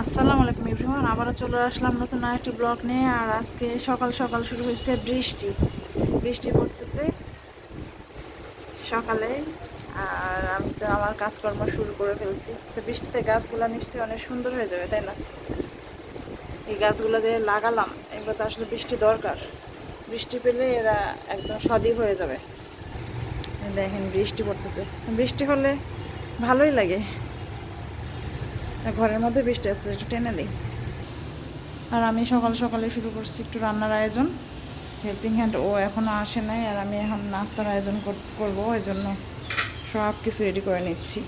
আসসালামু আলাইকুম এভরিওয়ান, আবারও চলে আসলাম নতুন আরেকটি ব্লগ নিয়ে, আর আজকে সকাল সকাল শুরু হয়েছে বৃষ্টি। বৃষ্টি পড়তেছে সকালে, আর আমি তো আমার কাজকর্ম শুরু করে ফেলছি। তো বৃষ্টিতে গাছগুলো নিশ্চয়ই অনেক সুন্দর হয়ে যাবে, তাই না? এই গাছগুলো যে লাগালাম, এগুলো তো আসলে বৃষ্টি দরকার। বৃষ্টি পেলে এরা একদম সজীব হয়ে যাবে। দেখেন বৃষ্টি পড়তেছে। বৃষ্টি হলে ভালোই লাগে। ঘরের মধ্যে বৃষ্টি আছে, একটু টেনে দিই। আর আমি সকাল সকালে শুরু করছি একটু রান্নার আয়োজন হেল্পিং হ্যান্ড ও এখনও আসে নাই, আর আমি এখন নাস্তার আয়োজন কর- করব ওই জন্য সব কিছু রেডি করে নিচ্ছি।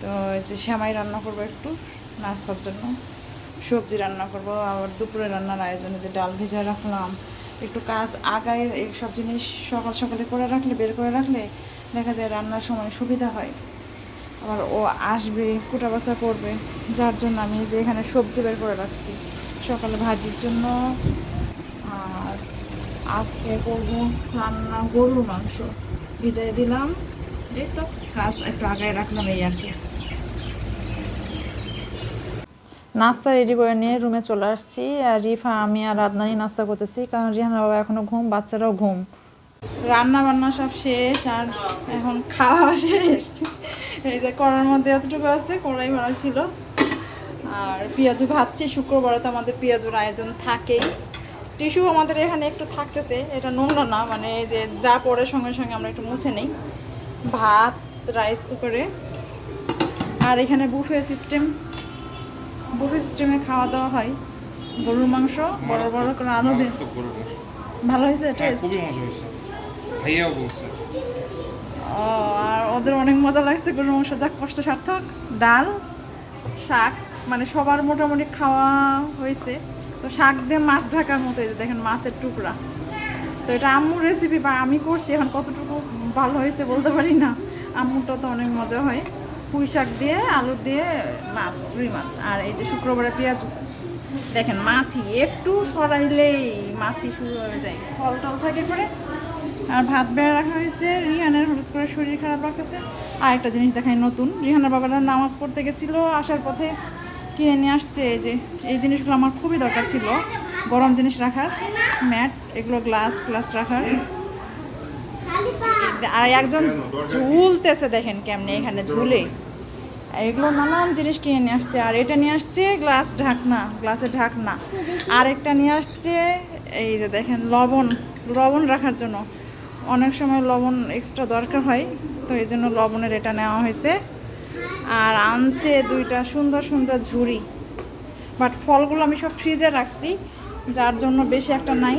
তো যে শ্যামাই রান্না করব একটু, নাস্তার জন্য। সবজি রান্না করব, আবার দুপুরে রান্নার আয়োজনে যে ডাল ভেজা রাখলাম, একটু কাজ আগায় এইসব জিনিস সকাল সকালে করে রাখলে, বের করে রাখলে দেখা যায় রান্নার সময় সুবিধা হয়। আবার ও আসবে কুটা বাছা করবে। যার জন্য আমি যে এখানে সবজি বের করে রাখছি। সকালে ভাজির জন্য। আর আজকে করব রান্না গরুর মাংস। ভিজাই দিলাম। এই তো, কাজ একটু আগায় রাখলাম এই আর কি। নাস্তা রেডি করে নিয়ে রুমে চলে আসছি। আর রিফা, আমি আর রাধনানি নাস্তা করতেছি। কারণ রিহানা বাবা এখনও ঘুম, বাচ্চারাও ঘুম। রান্না বান্না সব শেষ। আর এখন খাওয়া শেষ। এই যে কড়ার মধ্যে এতটুকু আছে কড়াই ভরা ছিল। আর পেঁয়াজু ভাজছি শুক্রবারে তো আমাদের পেঁয়াজুর আয়োজন থাকেই। টিস্যু আমাদের এখানে একটু থাকতেছে এটা নোংরা না মানে এই যে যা পড়ে সঙ্গে সঙ্গে আমরা একটু মুছে নেই। ভাত রাইস কুকারে। আর এখানে বুফে সিস্টেম। বুফে সিস্টেমে খাওয়া দাওয়া হয়। গরুর মাংস বড় বড় করে তো গরুর মাংস। ভালো হয়েছে হ্যাঁ, টেস্ট খুবই মজা হয়েছে। ভাইয়াও বলছে। ও, আর ওদের অনেক মজা লাগছে, গরুর মাংস। যাক, কষ্ট সার্থক। ডাল, শাক মানে সবার মোটামুটি খাওয়া হয়েছে। তো শাক দিয়ে মাছ ঢাকার মতো এই যে দেখেন, মাছের টুকরা। তো এটা আম্মুর রেসিপি বা আমি করছি, এখন কতটুকু ভালো হয়েছে বলতে পারি না। আম্মুরটা তো অনেক মজা হয়। পুঁই শাক দিয়ে, আলু দিয়ে, মাছ, রুই মাছ, আর এই যে শুক্রবারে পেঁয়াজ। দেখেন মাছি একটু সরাইলেই মাছি শুরু হয়ে যায়। ফল টল থাকে করে আর ভাত বেড়ে রাখা হয়েছে। রিহানের হঠাৎ করে শরীর খারাপ লাগতেছে। আর একটা জিনিস দেখায় নতুন। রিহানের বাবারা নামাজ পড়তে গেছিল, আসার পথে কিনে নিয়ে আসছে এই যে, এই জিনিসগুলো আমার খুবই দরকার ছিল। গরম জিনিস রাখার, ম্যাট, এগুলো গ্লাস গ্লাস রাখার। আর একজন ঝুলতেছে দেখেন কেমনে এখানে ঝুলে। এগুলো নানান জিনিস কিনে নিয়ে আসছে। আর এটা নিয়ে আসছে গ্লাস ঢাকনা, গ্লাসের ঢাকনা। আর একটা নিয়ে আসছে এই যে দেখেন লবণ লবণ রাখার জন্য। অনেক সময় লবণ এক্সট্রা দরকার হয়, তো এই জন্য লবণের এটা নেওয়া হয়েছে। আর আনছে দুইটা সুন্দর সুন্দর ঝুড়ি। বাট ফলগুলো আমি সব ফ্রিজে রাখছি, যার জন্য বেশি একটা নাই।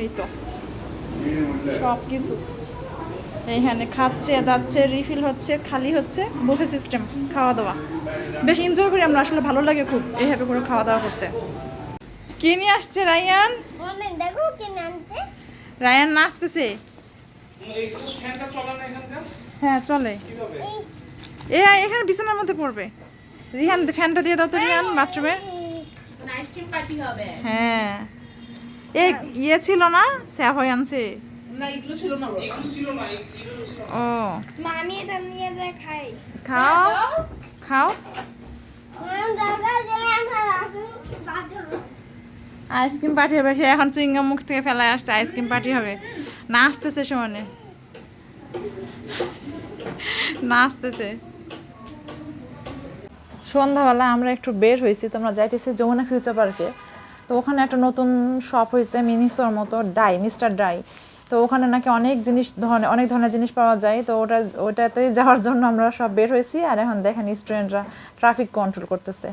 এই তো। সব কিছু এইখানে খাচ্ছে, দাচ্ছে রিফিল হচ্ছে, খালি হচ্ছে বুফে সিস্টেম খাওয়া দাওয়া বেশ এনজয় করি আমরা, আসলে ভালো লাগে খুব এইভাবে করে খাওয়া দাওয়া করতে। কি নিয়ে আসছে রায়ান দেখো রায়ান নাচতেছে। হ্যাঁ চলে। এ আয়, এখানে বিছানার মধ্যে পড়বে। রিহান ফ্যানটা দিয়ে দাও তো রিহান বাথরুমে আইসক্রিম পার্টি হবে। হ্যাঁ। এ ইয়ে ছিল না? স্যাভয় আনছে। না এগুলো ছিল না এগুলো ছিল না এই- এগুলো ছিল না। ও। মামি এটা নিয়ে যায় খাই। খাও। খাও। দাদা যে আমরা রাখি বাদর আইসক্রিম পার্টি হবে, সে এখন চুইংগাম মুখ থেকে ফেলায় আসছে, আইসক্রিম পার্টি হবে। নাচতেছে সমানে। নাচতেছে সন্ধ্যাবেলা আমরা একটু বের হয়েছি তোমরা যাইতেছি যমুনা ফিউচার পার্কে। তো ওখানে একটা নতুন শপ হয়েছে, মিনিসোর মতো, ডাই, মিস্টার ডাই। তো ওখানে নাকি অনেক জিনিস ধরনের, অনেক ধরনের জিনিস পাওয়া যায়। তো ওটা, ওটাতে যাওয়ার জন্য আমরা সব বের হয়েছি, আর এখন দেখেন স্টুডেন্টরা ট্রাফিক কন্ট্রোল করতেছে।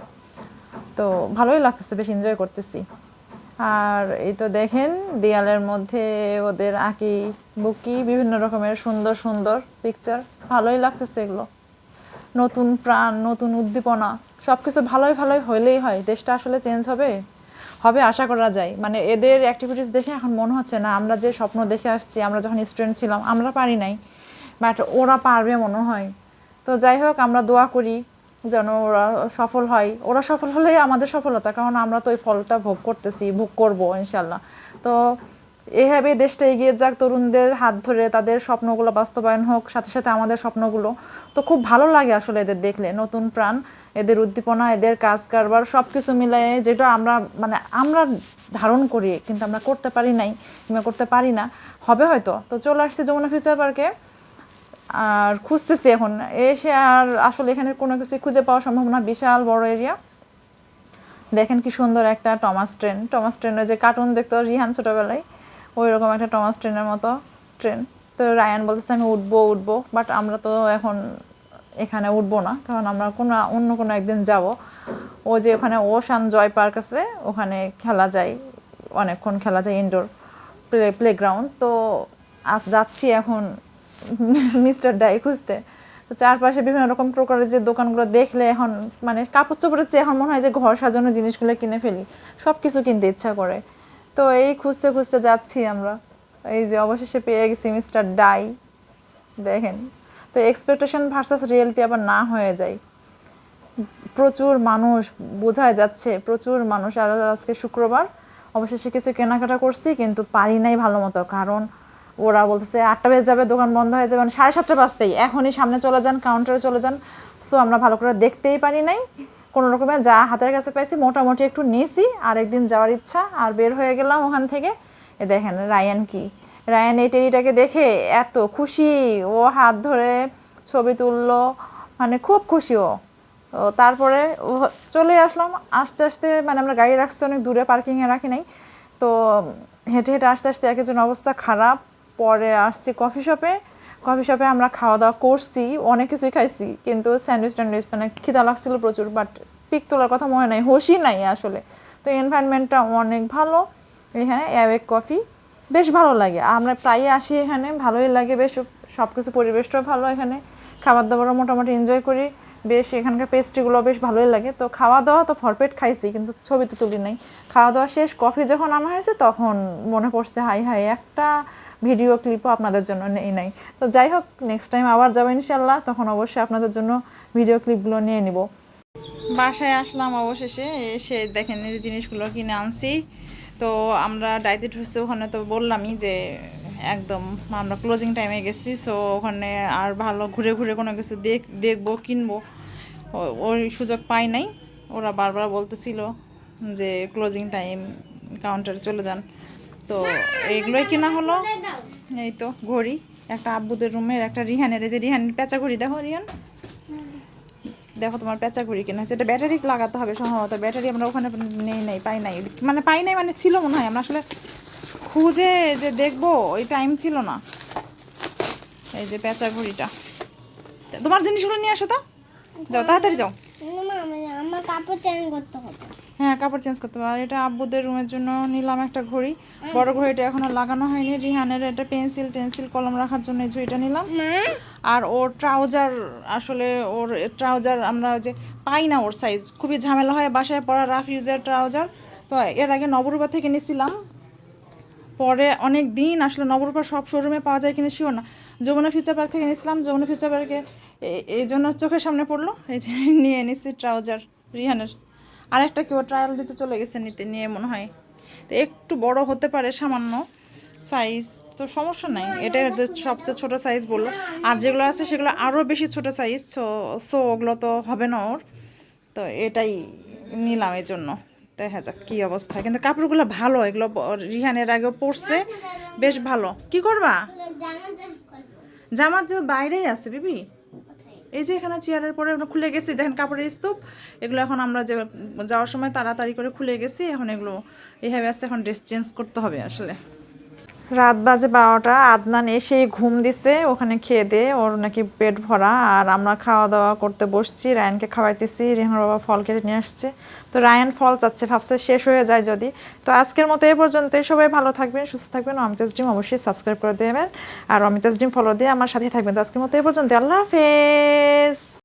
তো ভালোই লাগতেছে, বেশ এনজয় করতেছি। আর এই তো দেখেন, দেয়ালের মধ্যে ওদের আঁকি বুকি, বিভিন্ন রকমের সুন্দর সুন্দর পিকচার ভালোই লাগতেছে এগুলো। নতুন প্রাণ, নতুন উদ্দীপনা সব কিছু ভালোই ভালোই হইলেই হয়। দেশটা আসলে চেঞ্জ হবে? হবে, আশা করা যায়। মানে এদের অ্যাক্টিভিটিস দেখে এখন মনে হচ্ছে না, আমরা যে স্বপ্ন দেখে আসছি, আমরা যখন স্টুডেন্ট ছিলাম, আমরা পারি নাই। বাট ওরা পারবে মনে হয়। তো যাই হোক, আমরা দোয়া করি যেন ওরা সফল হয়। ওরা সফল হলেই আমাদের সফলতা, কারণ আমরা তো ওই ফলটা ভোগ করতেছি, ভোগ করব, ইনশাল্লাহ। তো এভাবে দেশটা এগিয়ে যাক, তরুণদের হাত ধরে তাদের স্বপ্নগুলো বাস্তবায়ন হোক, সাথে সাথে আমাদের স্বপ্নগুলো। তো খুব ভালো লাগে আসলে এদের দেখলে, নতুন প্রাণ, এদের উদ্দীপনা, এদের কাজ কারবার সব কিছু মিলাই যেটা আমরা মানে আমরা ধারণ করি, কিন্তু আমরা করতে পারি নাই, কিংবা করতে পারি না, হবে হয়তো। তো চলে আসছে যমুনা ফিউচার পার্কে। আর খুঁজতেছি এখন। এসে আর আসলে এখানে কোনো কিছু খুঁজে পাওয়া সম্ভব না বিশাল বড় এরিয়া দেখেন কি সুন্দর একটা টমাস ট্রেন টমাস ট্রেনের যে কার্টুন দেখতো রিহান ছোটোবেলায়? ওই রকম একটা টমাস ট্রেনের মতো ট্রেন তো রায়ান বলতেছে, আমি উঠবো উঠবো। বাট আমরা তো এখন এখানে উঠবো না, কারণ আমরা কোনো, অন্য কোনো একদিন যাব। ও যে ওখানে ওশান জয় পার্ক আছে, ওখানে খেলা যায়, অনেকক্ষণ খেলা যায় ইনডোর প্লে প্লেগ্রাউন্ড তো আজ যাচ্ছি এখন মিস্টার ডাই খুঁজতে। তো চারপাশে বিভিন্ন রকম প্রকারের যে দোকানগুলো দেখলে এখন মানে কাপড় চোপড়ের চেয়ে এখন মনে হয় যে ঘর সাজানোর জিনিসগুলো কিনে ফেলি। সব কিছু কিনতে ইচ্ছা করে। তো এই খুঁজতে খুঁজতে যাচ্ছি আমরা। এই যে অবশেষে পেয়ে গেছি মিস্টার ডাই। দেখেন। তো এক্সপেকটেশন ভার্সাস রিয়েলিটি আবার না হয়ে যায়। প্রচুর মানুষ, বোঝাই যাচ্ছে, প্রচুর মানুষ। আর আজকে শুক্রবার, অবশেষে কিছু কেনাকাটা করছি, কিন্তু পারি নাই ভালো মতো। কারণ ওরা বলতেছে আটটা বেজে যাবে, দোকান বন্ধ হয়ে যাবে মানে সাড়ে সাতটা বাজতেই। এখনই সামনে চলে যান কাউন্টারে চলে যান। সো আমরা ভালো করে দেখতেই পারি নাই। কোনো রকমে যা হাতের কাছে পাইছি, মোটামুটি একটু নিয়েছি আর একদিন যাওয়ার ইচ্ছা, আর বের হয়ে গেলাম ওখান থেকে। এ দেখেন, রায়ান কি? রায়ান এই টেরিটাকে দেখে এত খুশি। ও হাত ধরে ছবি তুললো মানে খুব খুশি ও। তারপরে চলে আসলাম। আস্তে আস্তে মানে আমরা গাড়ি রাখছি, অনেক দূরে পার্কিংয়ে রাখি নাই। তো হেঁটে হেঁটে আস্তে আস্তে এক অবস্থা খারাপ। পরে আসছি কফি শপে কফি শপে আমরা খাওয়া দাওয়া করছি, অনেক কিছুই খাইছি, কিন্তু স্যান্ডউইচ ট্যান্ডউইচ মানে খিদা লাগছিল প্রচুর বাট পিক তোলার কথা মনে নাই, হোশই নাই আসলে। তো এনভায়রনমেন্টটা অনেক ভালো, এখানে অ্যাওয়েক কফি বেশ ভালো লাগে। আমরা প্রায়ই আসি এখানে, ভালোই লাগে বেশ সব কিছু পরিবেশটাও ভালো এখানে। খাবার দাবারও মোটামুটি এনজয় করি, বেশ এখানকার পেস্ট্রিগুলো বেশ ভালোই লাগে। তো খাওয়া দাওয়া তো ভরপেট খাইছি, কিন্তু ছবি তো তুলি নাই। খাওয়া দাওয়া শেষ কফি যখন আনা হয়েছে, তখন মনে পড়ছে হাই হাই একটা ভিডিও ক্লিপও আপনাদের জন্য নেই নাই। তো যাই হোক নেক্সট টাইম আবার যাব ইনশাল্লাহ তখন অবশ্যই আপনাদের জন্য ভিডিও ক্লিপগুলো নিয়ে নিব। বাসায় আসলাম অবশেষে, এসে দেখেন এই জিনিসগুলো কিনে আনছি। তো আমরা ডাইতে ঢুসে ওখানে তো বললামই যে একদম আমরা ক্লোজিং টাইমে গেছি সো ওখানে আর ভালো ঘুরে ঘুরে কোনো কিছু দেখ দেখব, কিনবো। ওই সুযোগ পাই নাই। ওরা বারবার বলতেছিল যে ক্লোজিং টাইম কাউন্টারে চলে যান। তো এইগুলোই কেনা হলো। এই তো ঘড়ি, একটা আব্বুদের রুমের, একটা রিহানের যে রিহান পেঁচা ঘড়ি দেখো রিহান? দেখো তোমার পেঁচা ঘড়ি কেনা হয়েছে। এটা ব্যাটারি লাগাতে হবে সম্ভবত। ব্যাটারি আমরা ওখানে নেই, নাই, পাই নাই। মানে পাই নাই মানে ছিল মনে হয়। আমরা আসলে খুঁজে যে দেখব, ওই টাইম ছিল না। এই যে পেঁচা ঘড়িটা তোমার জিনিসগুলো নিয়ে আসো তো। যাও, তাড়াতাড়ি যাও। আমার- আমার কাপড় চেঞ্জ করতে হবে। হ্যাঁ কাপড় চেঞ্জ করতে পারো এটা আব্বুদের রুমের জন্য নিলাম একটা ঘড়ি। বড় ঘড়িটা এখনও লাগানো হয়নি। রিহানের এটা পেন্সিল টেন্সিল কলম রাখার জন্য এই ঝুড়িটা নিলাম। আর ওর ট্রাউজার আসলে ওর ট্রাউজার আমরা যে পাই না ওর সাইজ খুবই ঝামেলা হয় বাসায় পরা রাফ ইউজের ট্রাউজার তো এর আগে নবরূপা থেকে নিয়েছিলাম পরে অনেক দিন আসলে নবরূপা সব শোরুমে পাওয়া যায় কিনা শিওর না। যমুনা ফিউচার পার্ক থেকে নিয়েছিলাম যমুনা ফিউচার পার্কে এই জন্য চোখের সামনে পড়ল। এই যে নিয়ে নিচ্ছি ট্রাউজার রিহানের। আরেকটা কেউ ট্রায়াল দিতে চলে গেছে নিতে নিয়ে মনে হয়। তো একটু বড় হতে পারে সামান্য সাইজ তো সমস্যা নাই। এটা সবচেয়ে ছোট সাইজ বলল। আর যেগুলো আছে সেগুলো আরও বেশি ছোট সাইজ সো সো ওগুলো তো হবে না ওর। তো এটাই নিলাম এই জন্য। দেখা যাক কী অবস্থা। কিন্তু কাপড়গুলো ভালো এগুলো রিহানের আগেও পরছে। বেশ ভালো। কি করবা? জামা জামার যে বাইরেই আছে বিবি। এই যে এখানে চেয়ারের পরে আমরা খুলে গেছি, দেখেন কাপড়ের স্তূপ। এগুলো এখন আমরা যে যাওয়ার সময় তাড়াতাড়ি করে খুলে গেছি, এখন এগুলো এইভাবে আসতে এখন ড্রেস চেঞ্জ করতে হবে আসলে। রাত বাজে বারোটা, আদনান এসে ঘুম দিছে, ওখানে খেয়ে দে, ওর নাকি পেট ভরা। আর আমরা খাওয়া দাওয়া করতে বসছি, রায়ানকে খাওয়াইতেছি, রেহান বাবা ফল কেটে নিয়ে আসছে। তো রায়ান ফল চাচ্ছে, ভাবছে শেষ হয়ে যায় যদি। তো আজকের মতো এ পর্যন্তই, সবাই ভালো থাকবেন, সুস্থ থাকবেন অমিতাজ ডিম অবশ্যই সাবস্ক্রাইব করে দেবেন। আর অমিতাজ ডিম ফলো দিয়ে আমার সাথে থাকবেন। তো আজকের মতো এ পর্যন্ত আল্লাহ হাফেজ!